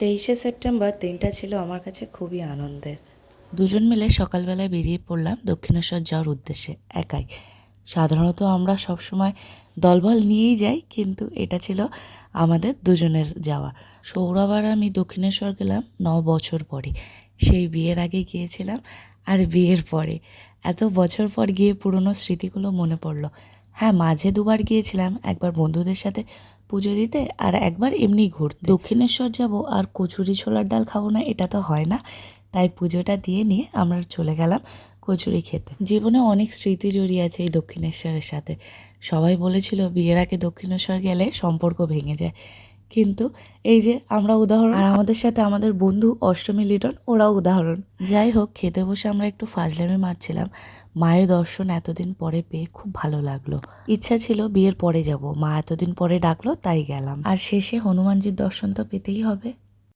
তেইশে সেপ্টেম্বর দিনটা ছিল আমার কাছে খুবই আনন্দের। দুজন মিলে সকালবেলায় বেরিয়ে পড়লাম দক্ষিণেশ্বর যাওয়ার উদ্দেশ্যে, একাই। সাধারণত আমরা সবসময় দলবল নিয়েই যাই, কিন্তু এটা ছিল আমাদের দুজনের যাওয়া। সৌরভ আর আমি দক্ষিণেশ্বর গেলাম ন বছর পরে। সেই বিয়ের আগে গিয়েছিলাম আর বিয়ের পরে। এত বছর পর গিয়ে পুরনো স্মৃতিগুলো মনে পড়ল। হ্যাঁ মাঝে দুবার গিয়েছিলাম একবার বন্ধুদের সাথে পুজো দিতে আর একবার এমনি ঘুরতে। দক্ষিণেশ্বর যাব আর কচুরি ছোলার ডাল খাব না, এটা তো হয় না। তাই পুজোটা দিয়ে নিয়ে আমরা চলে গেলাম কচুরি খেতে। জীবনে অনেক স্মৃতি জড়িয়ে আছে এই দক্ষিণেশ্বরের সাথে। সবাই বলেছিল, বিয়ের আগে দক্ষিণেশ্বর গেলে সম্পর্ক ভেঙে যায়। কিন্তু এই যে আমরা উদাহরণ আর আমাদের সাথে আমাদের বন্ধু অষ্টমী লিটন, ওরাও উদাহরণ। যাই হোক, খেতে বসে আমরা একটু ফাজলামি মারছিলাম। মায়ের দর্শন এতদিন পরে পেয়ে খুব ভালো লাগল। ইচ্ছা ছিল বিয়ের পরে যাব। মা এতদিন পরে ডাকলো, তাই গেলাম। আর শেষে হনুমানজির দর্শন তো পেতেই হবে।